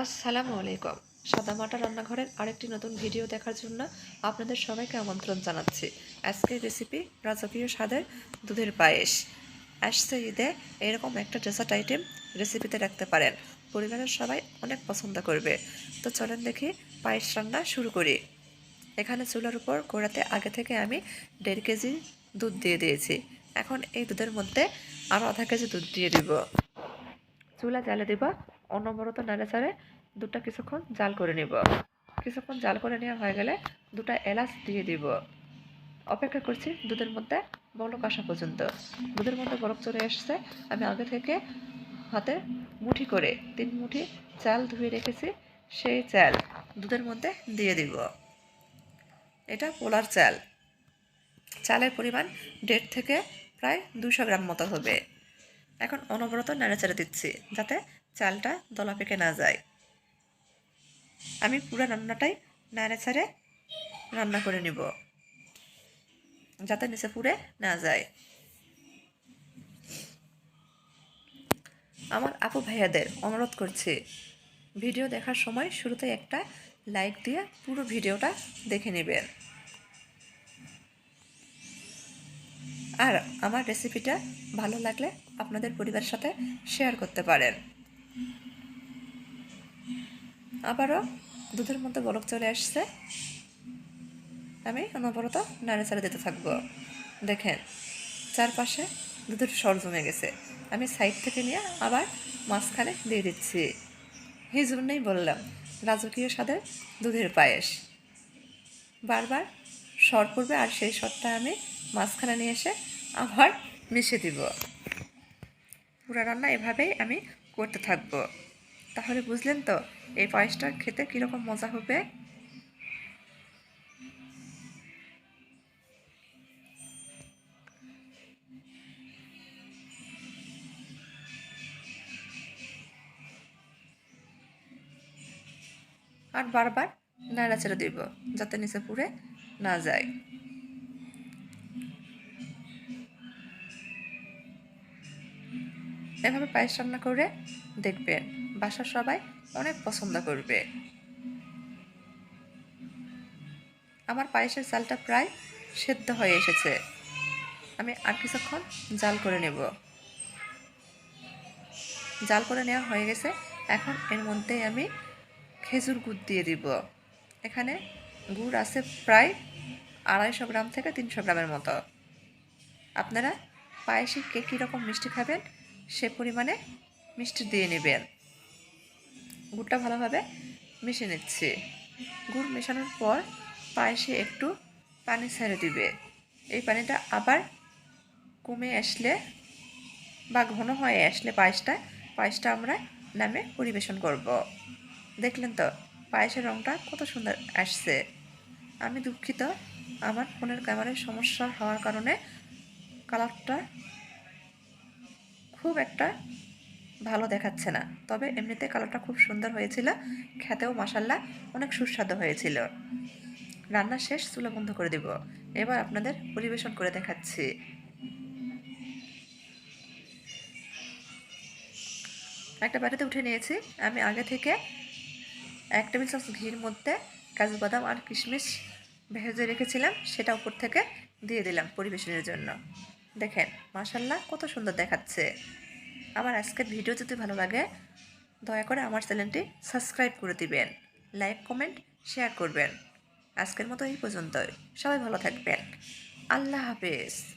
আসসালামু আলাইকুম। সাদামাটা রান্নাঘরের আরেকটি নতুন ভিডিও দেখার জন্য আপনাদের সবাইকে আমন্ত্রণ জানাচ্ছি। আজকের রেসিপি রাজকীয় স্বাদের দুধের পায়েস। আসছে ঈদে এরকম একটা ডেসার্ট আইটেম রেসিপিতে রাখতে পারেন। পরিবারের সবাই অনেক পছন্দ করবে। তো চলেন দেখি পায়েস রান্না শুরু করি। এখানে চুলার উপর গোড়াতে আগে থেকে আমি দেড় কেজি দুধ দিয়ে দিয়েছি। এখন এই দুধের মধ্যে আরও আধা কেজি দুধ দিয়ে দিব। চুলা জ্বালে দিব। অনবরত নাড়াচাড়ে দুধটা কিছুক্ষণ জাল করে নিব। কিছুক্ষণ জাল করে নেওয়া হয়ে গেলে দুটা এলাচ দিয়ে দিব। অপেক্ষা করছি দুধের মধ্যে বলক আসা পর্যন্ত। দুধের মধ্যে বরফ চলে এসছে আমি আগে থেকে হাতে মুঠি করে তিন মুঠি চাল ধুয়ে রেখেছি, সেই চাল দুধের মধ্যে দিয়ে দিব। এটা পোলার চাল। চালের পরিমাণ দেড় থেকে প্রায় দুশো গ্রাম মতো হবে। এখন অনবরত নাড়াচাড়া দিচ্ছি যাতে চালটা দলা পেকে না যায়। আমি পুরো রান্নাটাই নাড়াচাড়ে রান্না করে নিব, যাতে নিচে পুড়ে না যায়। আমার আপু ভাইয়াদের অনুরোধ করছি, ভিডিও দেখার সময় শুরুতে একটা লাইক দিয়ে পুরো ভিডিওটা দেখে নেবেন। আর আমার রেসিপিটা ভালো লাগলে আপনাদের পরিবারের সাথে শেয়ার করতে পারেন। আবারও দুধের মধ্যে বরফ চলে আসছে। আমি অনবরত নাড়াচাড়া দিতে থাকব। দেখেন, চারপাশে দুধের সর জমে গেছে। আমি সাইড থেকে নিয়ে আবার মাঝখানে দিয়ে দিচ্ছি। এই জন্যই বললাম, রাজকীয় স্বাদের দুধের পায়েস। বারবার সর পড়বে আর সেই সরটা আমি মাঝখানে নিয়ে এসে আবার মিশে দিব। পুরো রান্না এভাবেই আমি করতে থাকব। তাহলে বুঝলেন তো, এই পায়েসটা খেতে কীরকম মজা হবে? আর বারবার নাড়াচাড়া দিব, যাতে নিচে পুড়ে না যায়। এভাবে পায়েস রান্না করে দেখবেন বাসার সবাই অনেক পছন্দ করবে। আমার পায়েসের চালটা প্রায় সেদ্ধ হয়ে এসেছে। আমি আর কিছুক্ষণ জাল করে নেব। জাল করে নেওয়া হয়ে গেছে। এখন এর মধ্যে আমি খেজুর গুড় দিয়ে দিব। এখানে গুড় আছে প্রায় আড়াইশো গ্রাম থেকে তিনশো গ্রামের মতো। আপনারা পায়েসে কে কীরকম মিষ্টি খাবেন সে পরিমাণে মিষ্টি দিয়ে নেবেন গুড়টা ভালোভাবে মিশিয়ে নিচ্ছি। গুড় মেশানোর পর পায়েসে একটু পানি ছেড়ে দিবে। এই পানিটা আবার কমে আসলে বা ঘন হয়ে আসলে পায়েসটা পায়েসটা আমরা নামে পরিবেশন করব। দেখলেন তো, পায়েসের রঙটা কত সুন্দর আসছে। আমি দুঃখিত, আমার ফোনের ক্যামেরায় সমস্যা হওয়ার কারণে কালারটা খুব একটা ভালো দেখাচ্ছে না। তবে এমনিতে কালারটা খুব সুন্দর হয়েছিল। খেতেও মশাল্লা অনেক সুস্বাদু হয়েছিল। রান্না শেষ, চুলা বন্ধ করে দেব। এবার আপনাদের পরিবেশন করে দেখাচ্ছি। একটা বাটিতে উঠে নিয়েছি। আমি আগে থেকে এক টেবিল চামচ ঘির মধ্যে কাজু বাদাম আর কিশমিশ ভেজে রেখেছিলাম। সেটা উপর থেকে দিয়ে দিলাম পরিবেশনের জন্য। দেখেন মাশাল্লাহ কত সুন্দর দেখাচ্ছে। আমার আজকের ভিডিও যদি ভালো লাগে, দয়া করে আমার চ্যানেলটি সাবস্ক্রাইব করে দিবেন, লাইক, কমেন্ট, শেয়ার করবেন। আজকের মতো এই পর্যন্তই। সবাই ভালো থাকবেন। আল্লাহ হাফেজ।